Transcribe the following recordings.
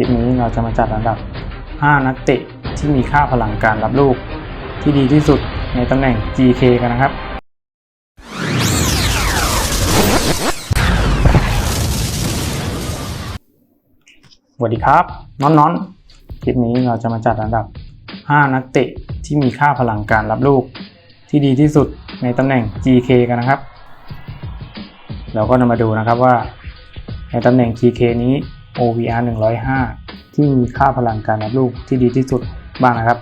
ลิปนี้เราจะมาจัดอันดับ 5 นักเตะที่มีค่าพลังการรับลูก ที่ดีที่สุดในตำแหน่ง GK กันนะครับ สวัสดีครับน้อนน้อนคลิปนี้เราจะมาจัดอันดับ 5 นักเตะที่มีค่าพลังการรับลูก ที่ดีที่สุดในตำแหน่ง GK กันนะครับ เราก็นำมาดูนะครับว่า ในตำแหน่ง GK นี้ OVR 105 ที่มีค่าพลังการรับลูกที่ดีที่สุดบ้างนะครับ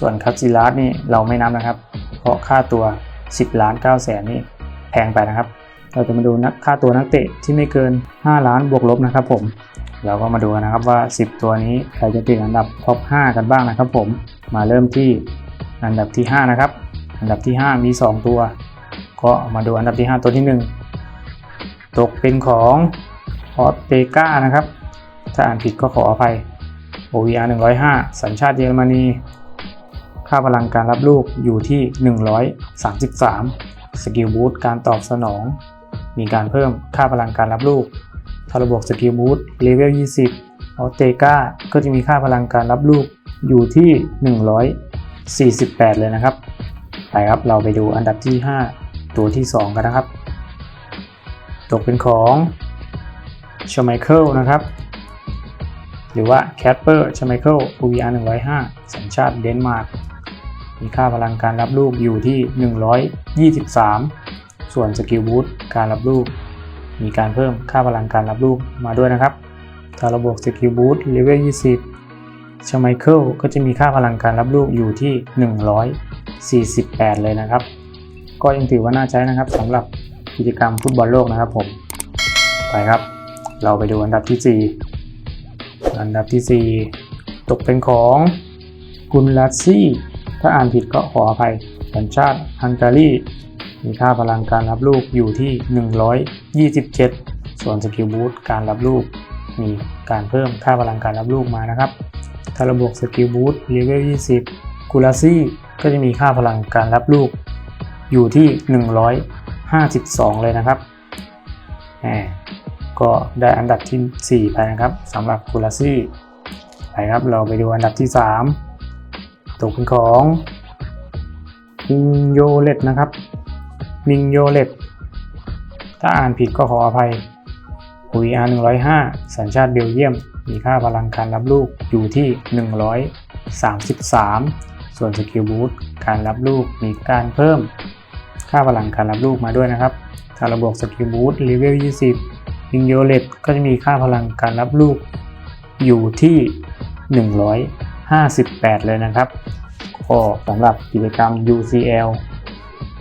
ส่วนคัตซิลัสนี่เราไม่นับนะครับ เพราะค่าตัว 10 ล้าน9แสนนี่แพงไปนะครับ เราจะมาดูนักค่าตัวนักเตะที่ไม่เกิน 5 ล้านบวกลบนะครับผมเราก็มาดูกันนะครับว่า 10 ตัวนี้ใครจะติดอันดับท็อป 5 กันบ้างนะครับผมมาเริ่มที่อันดับที่ 5 นะครับ อันดับที่ 5 มี 2 ตัว ก็มาดูอันดับที่ 5 ตัวที่ 1 ตกเป็นของออสเตกานะครับ ถ้าอ่านผิดก็ขออภัย OVR 105 สัญชาติเยอรมนี ค่าพลังการรับลูกอยู่ที่ 133 สกิลบูทการตอบสนอง มีการเพิ่มค่าพลังการรับลูกถ้าราบวกสกิลบูทเลเวล 20ออเตกาก็จะมีค่าพลังการรับลูกอยู่ที่ 148 เลยนะครับ ไปครับเราไปดูอันดับที่ 5 ตัวที่ 2 กันนะครับ ตกเป็นของชไมเคิลนะครับ หรือว่าแค p เปอร์ชไมเคิล OVR 105 สัญชาติเดนมาร์ก มีค่าพลังการรับลูกอยู่ที่ 123 ส่วนสกิลบูทการรับลูก มีการเพิ่มค่าพลังการรับลูกมาด้วยนะครับ ถ้าเราบวกสกิลบูทเลเวล 20ชไมเคิลก็จะมีค่าพลังการรับลูกอยู่ที่ 148 เลยนะครับ ก็ยังถือว่าน่าใช้นะครับสำหรับกิจกรรมฟุตบอลโลกนะครับผม ไปครับ เราไปดูอันดับที่ 4 อันดับที่ 4 ตกเป็นของกุนลัซซี่ ถ้าอ่านผิดก็ขออภัย สัญชาติฮังการี มีค่าพลังการรับลูกอยู่ที่ 127 ส่วนสกิลบูทการรับลูก มีการเพิ่มค่าพลังการรับลูกมานะครับ ถ้าเราบวกสกิลบูทเลเวล 20 กุลาซี่ก็จะมีค่าพลังการรับลูก อยู่ที่ 152 เลยนะครับแหม ก็ได้อันดับที่ 4 ไปนะครับสำหรับกุลาซี่ไปครับเราไปดูอันดับที่ 3ตกเป็นของมิงโยเลตนะครับมิงโยเลตถ้าอ่านผิดก็ขออภัย VR 105 สัญชาติเบลเยียม มีค่าพลังการรับลูกอยู่ที่ 133 ส่วนสกิลบูทการรับลูกมีการเพิ่ม ค่าพลังการรับลูกมาด้วยนะครับ ถ้าเราบวกสกิลบูทเลเวล 20 มิงโยเลตก็จะมีค่าพลังการรับลูกอยู่ที่ 158 เลยนะครับ ก็สำหรับกิจกรรม UCL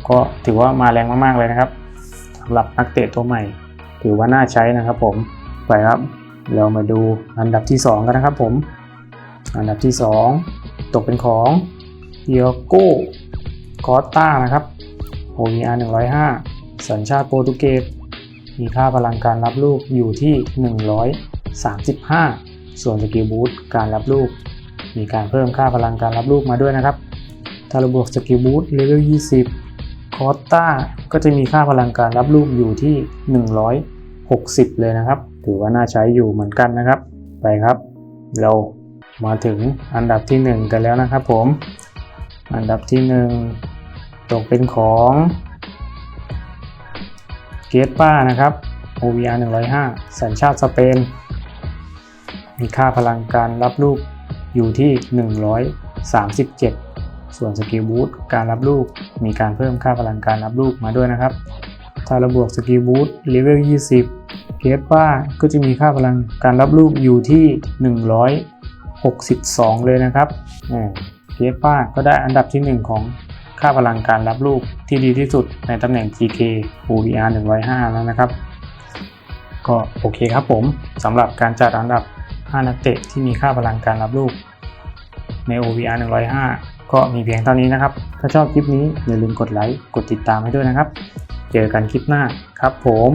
ก็ถือว่ามาแรงมาก ๆ เลยนะครับสำหรับนักเตะตัวใหม่ ถือว่าน่าใช้นะครับผมไปครับเรามาดูอันดับที่ 2 กันนะครับผม อันดับที่ 2 ตกเป็นของเดียโก้คอสตานะครับ OVR 105 สัญชาติโปรตุเกส มีค่าพลังการรับลูกอยู่ที่ 135 ส่วนสกิลบูทการรับลูก มีการเพิ่มค่าพลังการรับลูกมาด้วยนะครับ ถ้าเราบวกสกิลบูทเลเวล 20 คอสตาก็จะมีค่าพลังการรับลูกอยู่ที่ 160 เลยนะครับ ถือว่าน่าใช้อยู่เหมือนกันนะครับ ไปครับ เรามาถึงอันดับที่ 1 กันแล้วนะครับผม อันดับที่ 1 ตกเป็นของ เกตป้านะครับ OVR 105 สัญชาติสเปน มีค่าพลังการรับลูกอยู่ที่ 137 ส่วนสกิลบูทการรับลูกมีการเพิ่มค่าพลังการรับลูกมาด้วยนะครับ ถ้าเราบวกสกิลบูทเลเวล 20 เกตป้าก็จะมีค่าพลังการรับลูกอยู่ที่ 162 เลยนะครับเกตป้าก็ได้อันดับที่ 1 ของ ค่าพลังการรับลูกที่ดีที่สุดในตำแหน่ง GK OVR 105 แล้วนะครับ ก็โอเคครับผมสำหรับการจัดอันดับ 5 นักเตะที่มีค่าพลังการรับลูกใน OVR 105 ก็มีเพียงเท่านี้นะครับ ถ้าชอบคลิปนี้อย่าลืมกดไลค์ กดติดตามให้ด้วยนะครับ เจอกันคลิปหน้าครับผม